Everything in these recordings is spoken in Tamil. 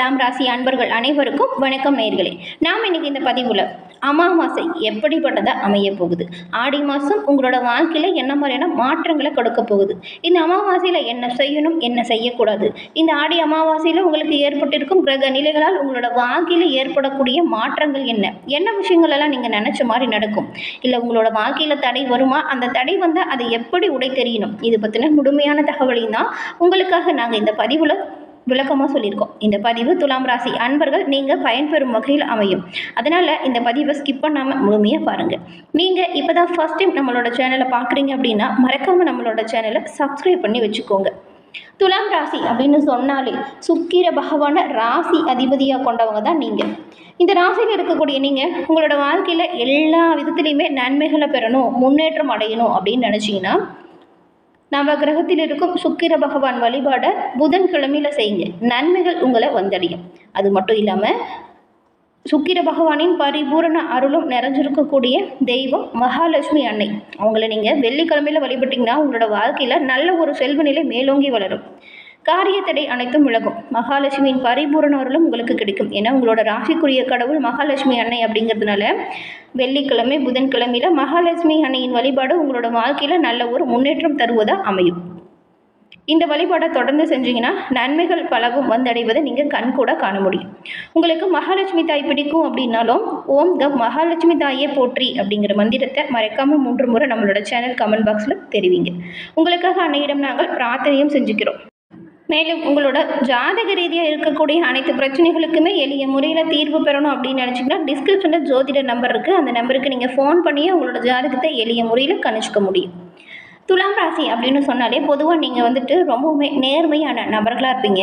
துலாம் ராசி அன்பர்கள் அனைவருக்கும் வணக்கம் நேர்களே நாம் இன்னைக்கு இந்த பதிவில் அமாவாசை எப்படிப்பட்டதாக அமைய போகுது? ஆடி மாதம் உங்களோட வாழ்க்கையில் என்ன மாதிரியான மாற்றங்களை கொடுக்க போகுது? இந்த அமாவாசையில் என்ன செய்யணும் என்ன செய்யக்கூடாது? இந்த ஆடி அமாவாசையில் உங்களுக்கு ஏற்பட்டிருக்கும் கிரக நிலைகளால் உங்களோட வாழ்க்கையில் ஏற்படக்கூடிய மாற்றங்கள் என்ன? என்ன விஷயங்கள் எல்லாம் நீங்கள் நினச்ச மாதிரி நடக்கும்? இல்லை உங்களோட வாழ்க்கையில் தடை வருமா? அந்த தடை வந்தால் அதை எப்படி உடை தெரியணும் இது பற்றின முழுமையான தகவலையும் தான் உங்களுக்காக நாங்கள் இந்த பதிவில் விளக்கமாக சொல்லியிருக்கோம். இந்த பதிவு துலாம் ராசி அன்பர்கள் நீங்கள் பயன்பெறும் வகையில் அமையும். அதனால் இந்த பதிவை ஸ்கிப் பண்ணாமல் முழுமையாக பாருங்கள் நீங்கள் இப்போ தான் ஃபஸ்ட் டைம் நம்மளோட சேனலை பார்க்குறீங்க அப்படின்னா மறக்காமல் நம்மளோட சேனலை சப்ஸ்கிரைப் பண்ணி வச்சுக்கோங்க. துலாம் ராசி அப்படின்னு சொன்னாலே சுக்கிர பகவான ராசி அதிபதியாக கொண்டவங்க தான் நீங்கள் இந்த ராசியில் இருக்கக்கூடிய நீங்கள் உங்களோட வாழ்க்கையில் எல்லா விதத்துலேயுமே நன்மைகளை பெறணும் முன்னேற்றம் அடையணும் அப்படின்னு நினச்சிங்கன்னா நம்ம கிரகத்தில் இருக்கும் சுக்கிர பகவான் வழிபாடை புதன்கிழமையில் செய்யுங்க. நன்மைகள் உங்களை வந்தடையும். அது மட்டும் இல்லாமல் சுக்கிர பகவானின் பரிபூரண அருளும் நிறைஞ்சிருக்கக்கூடிய தெய்வம் மகாலட்சுமி அன்னை. அவங்கள நீங்கள் வெள்ளிக்கிழமையில் வழிபட்டிங்கன்னா உங்களோட வாழ்க்கையில் நல்ல ஒரு செல்வ நிலை மேலோங்கி வளரும். காரியத்தடை அனைத்தும் விலகும். மகாலட்சுமியின் பரிபூரண அருளும் உங்களுக்கு கிடைக்கும். ஏன்னா உங்களோட ராசிக்குரிய கடவுள் மகாலட்சுமி அன்னை அப்படிங்கிறதுனால வெள்ளிக்கிழமை புதன்கிழமையில் மகாலட்சுமி அன்னையின் வழிபாடு உங்களோட வாழ்க்கையில் நல்ல ஒரு முன்னேற்றம் தருவதாக அமையும். இந்த வழிபாடை தொடர்ந்து செஞ்சீங்கன்னா நன்மைகள் பலவும் வந்தடைவதை நீங்கள் கண் கூட காண முடியும். உங்களுக்கு மகாலட்சுமி தாய் பிடிக்கும் அப்படின்னாலும் ஓம் த மகாலட்சுமி தாயே போற்றி அப்படிங்கிற மந்திரத்தை மறைக்காமல் மூன்று முறை நம்மளோட சேனல் கமெண்ட் பாக்ஸில் தெரிவிங்க. உங்களுக்காக அன்னையிடம் நாங்கள் பிரார்த்தனையும் செஞ்சுக்கிறோம். மேலும் உங்களோட ஜாதக ரீதியாக இருக்கக்கூடிய அனைத்து பிரச்சனைகளுக்குமே எளிய முறையில் தீர்வு பெறணும் அப்படின்னு நினச்சிங்கன்னா டிஸ்கிரிப்ஷனில் ஜோதிட நம்பர் இருக்குது அந்த நம்பருக்கு நீங்கள் ஃபோன் பண்ணியே உங்களோட ஜாதகத்தை எளிய முறையில் கணிச்சிக்க முடியும். துலாம் ராசி அப்படின்னு சொன்னாலே பொதுவாக நீங்கள் வந்துட்டு ரொம்பவுமே நேர்மையான நபர்களாக இருப்பீங்க.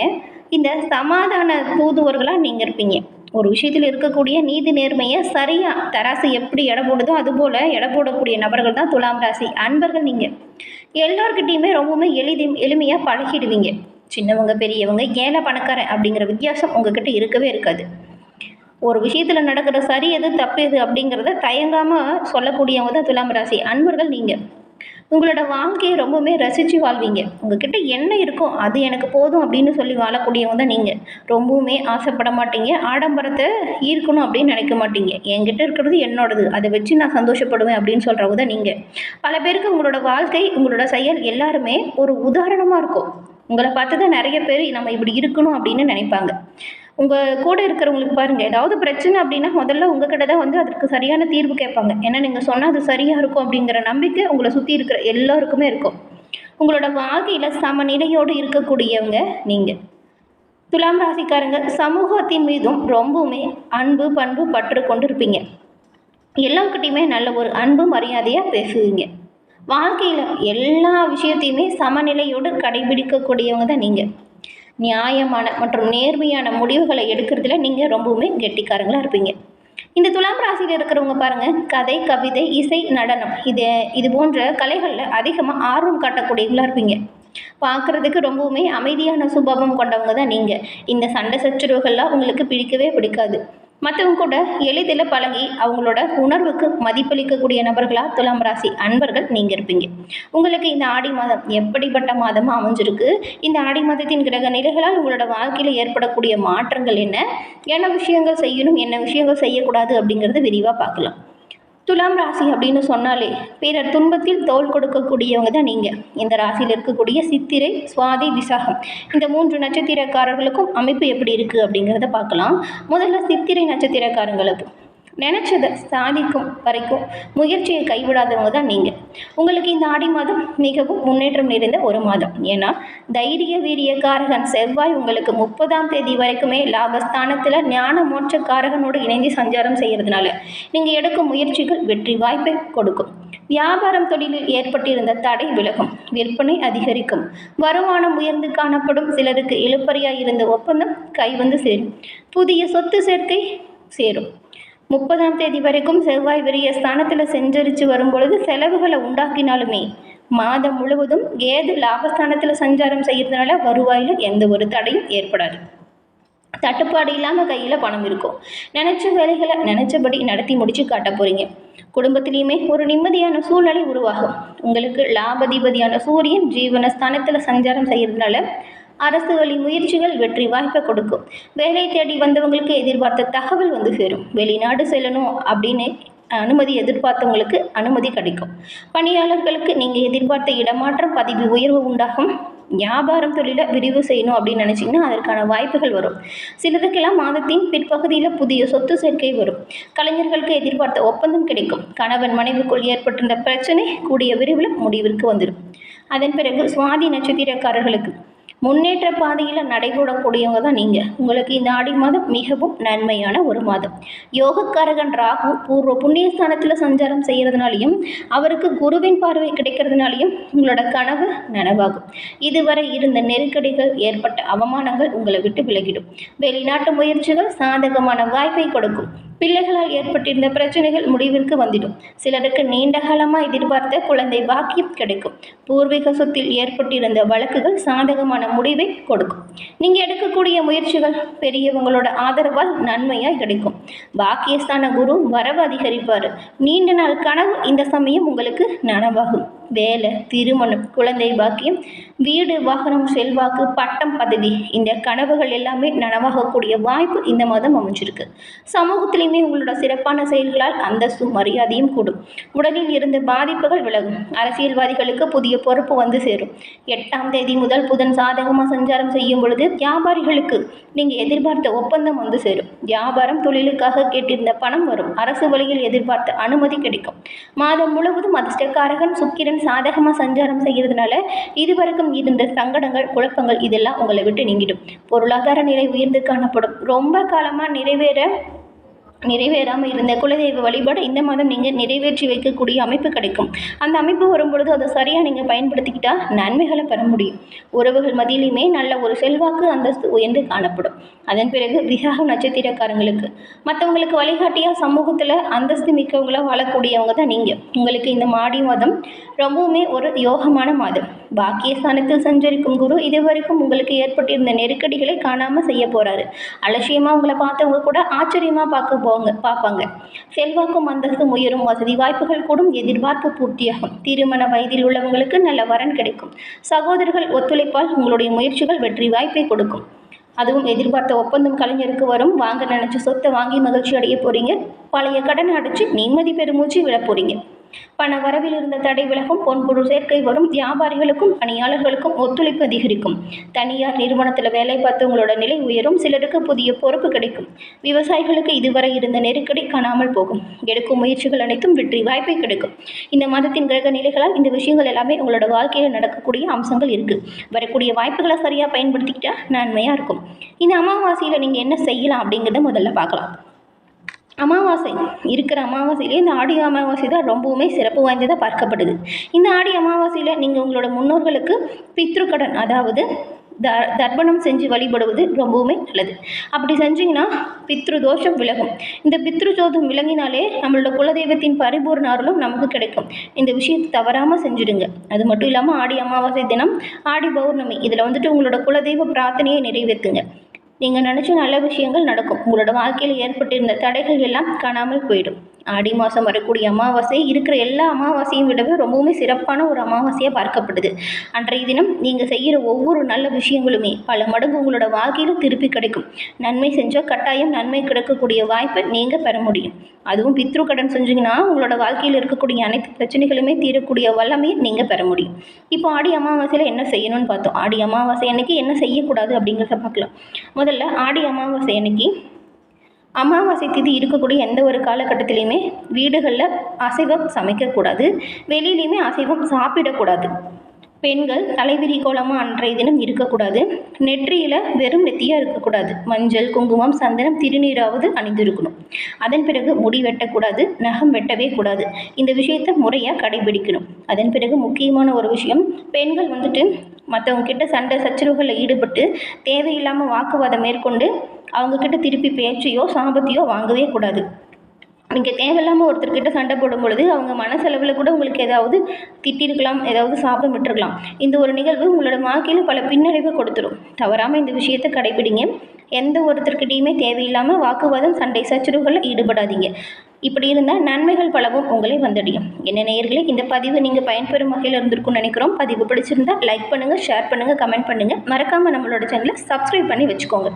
இந்த சமாதான தூதுவர்களாக நீங்கள் இருப்பீங்க. ஒரு விஷயத்தில் இருக்கக்கூடிய நீதி நேர்மையை சரியாக தராசு எப்படி எடை போடுதோ அதுபோல் எடை போடக்கூடிய நபர்கள் தான் துலாம் ராசி அன்பர்கள் நீங்கள் எல்லோருக்கிட்டேயுமே ரொம்பவுமே எளிதி எளிமையாக பழகிடுவீங்க. சின்னவங்க பெரியவங்க ஏழை பணக்காரன் அப்படிங்கிற வித்தியாசம் உங்ககிட்ட இருக்கவே இருக்காது. ஒரு விஷயத்தில் நடக்கிற சரி எது தப்பு எது அப்படிங்கிறத தயங்காமல் சொல்லக்கூடியவங்க தான் துலாம் ராசி. அன்பர்கள் நீங்கள் உங்களோட வாழ்க்கையை ரொம்பவுமே ரசித்து வாழ்வீங்க. உங்ககிட்ட என்ன இருக்கோ அது எனக்கு போதும் அப்படின்னு சொல்லி வாழக்கூடியவங்க தான் நீங்கள் ரொம்பவுமே ஆசைப்பட மாட்டீங்க. ஆடம்பரத்தை ஈர்க்கணும் அப்படின்னு நினைக்க மாட்டீங்க. என்கிட்ட இருக்கிறது என்னோடது. அதை வச்சு நான் சந்தோஷப்படுவேன் அப்படின்னு சொல்கிறவங்க தான் நீங்கள் பல பேருக்கு உங்களோட வாழ்க்கை உங்களோட செயல் எல்லாருமே ஒரு உதாரணமாக இருக்கும். உங்களை பார்த்து தான் நிறைய பேர் நம்ம இப்படி இருக்கணும் அப்படின்னு நினைப்பாங்க. உங்கள் கூட இருக்கிறவங்களுக்கு பாருங்கள் ஏதாவது பிரச்சனை அப்படின்னா முதல்ல உங்ககிட்ட தான் வந்து அதற்கு சரியான தீர்வு கேட்பாங்க. ஏன்னா நீங்கள் சொன்னால் அது சரியாக இருக்கும் அப்படிங்கிற நம்பிக்கை உங்களை சுற்றி இருக்கிற எல்லாருக்குமே இருக்கும். உங்களோட வாழ்க்கையில் சமநிலையோடு இருக்கக்கூடியவங்க நீங்கள் துலாம் ராசிக்காரங்க சமூகத்தின் மீதும் ரொம்பவுமே அன்பு பண்பு பற்று கொண்டு இருப்பீங்க எல்லாருக்கிட்டையுமே நல்ல ஒரு அன்பு மரியாதையாக பேசுவீங்க. வாழ்க்கையில் எல்லா விஷயத்தையுமே சமநிலையோடு கடைபிடிக்கக்கூடியவங்க தான் நீங்கள் நியாயமான மற்றும் நேர்மையான முடிவுகளை எடுக்கிறதுல நீங்கள் ரொம்பவுமே கெட்டிக்காரங்களாக இருப்பீங்க. இந்த துலாம் ராசியில் இருக்கிறவங்க பாருங்கள் கதை கவிதை இசை நடனம் இது இது போன்ற கலைகளில் அதிகமாக ஆர்வம் காட்டக்கூடியவங்களாக இருப்பீங்க. பார்க்குறதுக்கு ரொம்பவுமே அமைதியான சுபாவம் கொண்டவங்க தான் நீங்கள் இந்த சண்டை சச்சரவுகள்லாம் உங்களுக்கு பிடிக்கவே பிடிக்காது. மற்றவங்க கூட எளிதில் பழகி அவங்களோட உணர்வுக்கு மதிப்பளிக்கக்கூடிய நபர்களாக துலாம் ராசி அன்பர்கள் நீங்கள் இருப்பீங்க. உங்களுக்கு இந்த ஆடி மாதம் எப்படிப்பட்ட மாதமாக அமைஞ்சிருக்கு? இந்த ஆடி மாதத்தின் கிரக நிலைகளால் உங்களோட வாழ்க்கையில் ஏற்படக்கூடிய மாற்றங்கள் என்ன? என்ன விஷயங்கள் செய்யணும் என்ன விஷயங்கள் செய்யக்கூடாது அப்படிங்கிறது விரிவாக பார்க்கலாம். துலாம் ராசி அப்படின்னு சொன்னாலே பிறர் துன்பத்தில் தோல் கொடுக்கக்கூடியவங்க தான் நீங்கள் இந்த ராசியில் இருக்கக்கூடிய சித்திரை சுவாதி விசாகம். இந்த மூன்று நட்சத்திரக்காரர்களுக்கும் அமைப்பு எப்படி இருக்குது அப்படிங்கிறத பார்க்கலாம். முதல்ல சித்திரை நட்சத்திரக்காரங்களுக்கு. நினச்சதை சாதிக்கும் வரைக்கும் முயற்சியை கைவிடாதவங்க தான் நீங்கள் உங்களுக்கு இந்த ஆடி மாதம் மிகவும் முன்னேற்றம் நிறைந்த ஒரு மாதம். ஏன்னா தைரிய வீரியக்காரகன் செவ்வாய் உங்களுக்கு முப்பதாம் தேதி வரைக்குமே லாபஸ்தானத்தில் ஞான மோட்சக்காரகனோடு இணைந்து சஞ்சாரம் செய்கிறதுனால நீங்கள் எடுக்கும் முயற்சிகள் வெற்றி வாய்ப்பை கொடுக்கும். வியாபாரம் தொழிலில் ஏற்பட்டிருந்த தடை விலகும் விற்பனை அதிகரிக்கும் வருமானம் உயர்ந்து காணப்படும் சிலருக்கு இழுப்பறியாக இருந்த ஒப்பந்தம் கைவந்து சேரும். புதிய சொத்து சேர்க்கை சேரும். முப்பதாம் தேதி வரைக்கும் செவ்வாய் விரிய ஸ்தானத்தில் செஞ்சரித்து வரும்பொழுது செலவுகளை உண்டாக்கினாலுமே மாதம் முழுவதும் ஏது லாபஸ்தானத்தில் சஞ்சாரம் செய்கிறதுனால வருவாயில் எந்த ஒரு தடையும் ஏற்படாது. தட்டுப்பாடு இல்லாமல் கையில் பணம் இருக்கும். நினச்ச வேலைகளை நினச்சபடி நடத்தி முடிச்சு காட்ட போகிறீங்க குடும்பத்திலையுமே ஒரு நிம்மதியான சூழ்நிலை உருவாகும். உங்களுக்கு லாபதிபதியான சூரியன் ஜீவனஸ்தானத்தில் சஞ்சாரம் செய்கிறதுனால அரசு வழி முயற்சிகள் வெற்றி வாய்ப்பை கொடுக்கும். வேலை தேடி வந்தவங்களுக்கு எதிர்பார்த்த தகவல் வந்து சேரும். வெளிநாடு செல்லணும் அப்படின்னு அனுமதி எதிர்பார்த்தவங்களுக்கு அனுமதி கிடைக்கும். பணியாளர்களுக்கு நீங்கள் எதிர்பார்த்த இடமாற்றம் பதவி உயர்வு உண்டாகும். வியாபாரம் தொழிலை விரிவு செய்யணும் அப்படின்னு நினச்சிங்கன்னா அதற்கான வாய்ப்புகள் வரும். சிலருக்கெல்லாம் மாதத்தின் பிற்பகுதியில் புதிய சொத்து சேர்க்கை வரும். கலைஞர்களுக்கு எதிர்பார்த்த ஒப்பந்தம் கிடைக்கும். கணவன் மனைவிக்குள் ஏற்பட்டிருந்த பிரச்சனை கூடிய விரைவில் முடிவிற்கு வந்துடும் அதன் பிறகு சுவாதி நட்சத்திரக்காரர்களுக்கு முன்னேற்ற பாதையில் நடைபோடக்கூடியவங்க தான் நீங்கள் உங்களுக்கு இந்த ஆடி மாதம் மிகவும் நன்மையான ஒரு மாதம். யோகக்காரகன் ராகு பூர்வ புண்ணியஸ்தானத்தில் சஞ்சாரம் செய்கிறதுனாலையும் அவருக்கு குருவின் பார்வை கிடைக்கிறதுனாலையும் உங்களோட கனவு நனவாகும். இதுவரை இருந்த நெருக்கடிகள் ஏற்பட்ட அவமானங்கள் உங்களை விட்டு விலகிடும். வெளிநாட்டு முயற்சிகள் சாதகமான வாய்ப்பை கொடுக்கும். பிள்ளைகளால் ஏற்பட்டிருந்த பிரச்சனைகள் முடிவிற்கு வந்துடும். சிலருக்கு நீண்ட காலமாக எதிர்பார்த்த குழந்தை பாக்கியம் கிடைக்கும். பூர்வீக சொத்தில் ஏற்பட்டிருந்த வழக்குகள் சாதகமான முடிவை கொடுக்கும். நீங்கள் எடுக்கக்கூடிய முயற்சிகள் பெரியவங்களோட ஆதரவால் நன்மையாக கிடைக்கும். பாக்கியஸ்தான குரு வரவு அதிகரிப்பார். நீண்ட நாள் கனவு இந்த சமயம் உங்களுக்கு நனவாகும். வேலை திருமணம் குழந்தை பாக்கியம் வீடு வாகனம் செல்வாக்கு பட்டம் பதவி. இந்த கனவுகள் எல்லாமே நனவாகக்கூடிய வாய்ப்பு இந்த மாதம் அமைஞ்சிருக்கு. சமூகத்திலையுமே உங்களோட சிறப்பான செயல்களால் அந்தஸ்தும் மரியாதையும் கூடும். உடலில் இருந்த பாதிப்புகள் விலகும். அரசியல்வாதிகளுக்கு புதிய பொறுப்பு வந்து சேரும். எட்டாம் தேதி முதல் புதன் சாதகமாக சஞ்சாரம் செய்யும் பொழுது வியாபாரிகளுக்கு நீங்கள் எதிர்பார்த்த ஒப்பந்தம் வந்து சேரும். வியாபாரம் தொழிலுக்காக கேட்டிருந்த பணம் வரும். அரசு வழியில் எதிர்பார்த்த அனுமதி கிடைக்கும். மாதம் முழுவதும் அதிர்ஷ்டக்காரகன் சுக்கிரன் சாதகமாக சஞ்சாரம் செய்கிறதுனால இதுவரைக்கும் இருந்த சங்கடங்கள் குழப்பங்கள் இதெல்லாம் உங்களை விட்டு நீங்கிடும். பொருளாதார நிலை உயர்ந்து காணப்படும். ரொம்ப காலமாக நிறைவேற நிறைவேறாமல் இருந்த குலதெய்வ வழிபாடு இந்த மாதம் நீங்கள் நிறைவேற்றி வைக்கக்கூடிய அமைப்பு கிடைக்கும். அந்த அமைப்பு வரும்பொழுது அதை சரியாக நீங்கள் பயன்படுத்திக்கிட்டால் நன்மைகளை பெற முடியும். உறவுகள் மதியிலுமே நல்ல ஒரு செல்வாக்கு அந்தஸ்து உயர்ந்து காணப்படும். அதன் பிறகு விசாகம் நட்சத்திரக்காரங்களுக்கு. மற்றவங்களுக்கு வழிகாட்டியாக சமூகத்தில் அந்தஸ்து மிக்கவங்களாக வாழக்கூடியவங்க தான் நீங்கள் உங்களுக்கு இந்த மாடி மாதம் ரொம்பவுமே ஒரு யோகமான மாதம். பாக்கியஸ்தானத்தில் சஞ்சரிக்கும் குரு இதுவரைக்கும் உங்களுக்கு ஏற்பட்டிருந்த நெருக்கடிகளை காணாமல் செய்ய போகிறாரு அலட்சியமாக உங்களை பார்த்தவங்க கூட ஆச்சரியமாக பார்க்க போங்க பார்ப்பாங்க. செல்வாக்கும் அந்தஸ்தும் உயரும் வசதி வாய்ப்புகள் கூடும் எதிர்பார்ப்பு பூர்த்தியாகும். திருமண வயதில் உள்ளவங்களுக்கு நல்ல வரன் கிடைக்கும். சகோதரர்கள் ஒத்துழைப்பால் உங்களுடைய முயற்சிகள் வெற்றி வாய்ப்பை கொடுக்கும். அதுவும் எதிர்பார்த்த ஒப்பந்தம் கலைஞருக்கு வரும். வாங்க நினச்ச சொத்தை வாங்கி மகிழ்ச்சி அடைய போகிறீங்க பழைய கடன் அடைச்சு நிம்மதி பெருமூச்சு விட போகிறீங்க பண வரவில் இருந்த தடை விலகும் பொன்பொருள் சேர்க்கை வரும் வியாபாரிகளுக்கும் பணியாளர்களுக்கும் ஒத்துழைப்பு அதிகரிக்கும். தனியார் நிறுவனத்தில் வேலை பார்த்தவங்களோட நிலை உயரும் சிலருக்கு புதிய பொறுப்பு கிடைக்கும். விவசாயிகளுக்கு இதுவரை இருந்த நெருக்கடி காணாமல் போகும். எடுக்கும் முயற்சிகள் அனைத்தும் வெற்றி வாய்ப்பை கிடைக்கும். இந்த மாதத்தின் கிரக நிலைகளால் இந்த விஷயங்கள் எல்லாமே உங்களோட வாழ்க்கையில் நடக்கக்கூடிய அம்சங்கள் இருக்குது வரக்கூடிய வாய்ப்புகளை சரியாக பயன்படுத்திக்கிட்டா நன்மையாக இருக்கும். இந்த அமாவாசையில் நீங்கள் என்ன செய்யலாம் அப்படிங்கிறத முதல்ல பார்க்கலாம். அமாவாசை இருக்கிற அமாவாசையிலே இந்த ஆடி அமாவாசை தான் ரொம்பவுமே சிறப்பு வாய்ந்ததாக பார்க்கப்படுது. இந்த ஆடி அமாவாசையில் நீங்கள் உங்களோட முன்னோர்களுக்கு பித்ருக்கடன் அதாவது த தர்ப்பணம் செஞ்சு வழிபடுவது ரொம்பவுமே நல்லது. அப்படி செஞ்சிங்கன்னா பித்ரு தோஷம் விலகும். இந்த பித்ரு தோஷம் விலகினாலே நம்மளோட குலதெய்வத்தின் பரிபூர்ண அருளும் நமக்கு கிடைக்கும். இந்த விஷயத்தை தவறாமல் செஞ்சுடுங்க. அது மட்டும் இல்லாமல் ஆடி அமாவாசை தினம் ஆடி பௌர்ணமி இதில் வந்துட்டு உங்களோட குலதெய்வ பிரார்த்தனையை நிறைவேற்றுங்க நீங்கள் நினச்ச நல்ல விஷயங்கள் நடக்கும். உங்களோட வாழ்க்கையில் ஏற்பட்டிருந்த தடைகள் எல்லாம் காணாமல் போயிடும். ஆடி மாதம் வரக்கூடிய அமாவாசை இருக்கிற எல்லா அமாவாசையும் விடவே ரொம்பவுமே சிறப்பான ஒரு அமாவாசையாக பார்க்கப்படுது. அன்றைய தினம் நீங்கள் செய்கிற ஒவ்வொரு நல்ல விஷயங்களுமே பல மடங்கு உங்களோட வாழ்க்கையில் திருப்பி கிடைக்கும். நன்மை செஞ்சால் கட்டாயம் நன்மை கிடைக்கக்கூடிய வாய்ப்பை நீங்கள் பெற முடியும். அதுவும் பித்ரு கடன் செஞ்சீங்கன்னா உங்களோட வாழ்க்கையில் இருக்கக்கூடிய அனைத்து பிரச்சனைகளுமே தீரக்கூடிய வல்லமையை நீங்கள் பெற முடியும். இப்போ ஆடி அமாவாசையில் என்ன செய்யணும்னு பார்த்தோம். ஆடி அமாவாசை அன்னைக்கு என்ன செய்யக்கூடாது அப்படிங்கிறத பார்க்கலாம். முதல்ல ஆடி அமாவாசை அன்னைக்கு அமாவாசை திதி இருக்கக்கூடிய எந்த ஒரு காலகட்டத்திலையுமே வீடுகளில் அசைவம் சமைக்கக்கூடாது. வெளியிலையுமே அசைவம் சாப்பிடக்கூடாது. பெண்கள் தலைவிரி கோலமாக அன்றைய தினம் இருக்கக்கூடாது. நெற்றியில் வெறும் நெத்தியாக இருக்கக்கூடாது. மஞ்சள் குங்குமம் சந்தனம் திருநீராவது அணிந்திருக்கணும். அதன் பிறகு முடி வெட்டக்கூடாது நகம் வெட்டவே கூடாது. இந்த விஷயத்தை முறையாக கடைபிடிக்கணும். அதன் பிறகு முக்கியமான ஒரு விஷயம் பெண்கள் வந்துட்டு மற்றவங்க கிட்ட சண்டை சச்சரவுகளில் ஈடுபட்டு தேவையில்லாமல் வாக்குவாதம் மேற்கொண்டு அவங்கக்கிட்ட திருப்பி பேச்சையோ சாபத்தையோ வாங்கவே கூடாது. நீங்கள் தேவையில்லாமல் ஒருத்தர்கிட்ட சண்டை போடும் பொழுது அவங்க மனசளவில் கூட உங்களுக்கு ஏதாவது திட்டிருக்கலாம் ஏதாவது சாபம் விட்டுருக்கலாம். இந்த ஒரு நிகழ்வு உங்களோட வாழ்க்கையில் பல பின்னடைவை கொடுத்துரும். தவறாமல் இந்த விஷயத்தை கடைபிடிங்க எந்த ஒருத்தர்கிட்டையுமே தேவையில்லாமல் வாக்குவாதம் சண்டை சச்சரவுகளில் ஈடுபடாதீங்க. இப்படி இருந்தால் நன்மைகள் பலவும் உங்களை வந்தடையும். என்ன நேயர்களே இந்த பதிவு நீங்கள் பயன்பெறும் வகையில் இருந்திருக்கும்னு நினைக்கிறோம். பதிவு பிடிச்சிருந்தா லைக் பண்ணுங்கள் ஷேர் பண்ணுங்கள் கமெண்ட் பண்ணுங்கள் மறக்காமல் நம்மளோட சேனலை சப்ஸ்கிரைப் பண்ணி வச்சுக்கோங்க.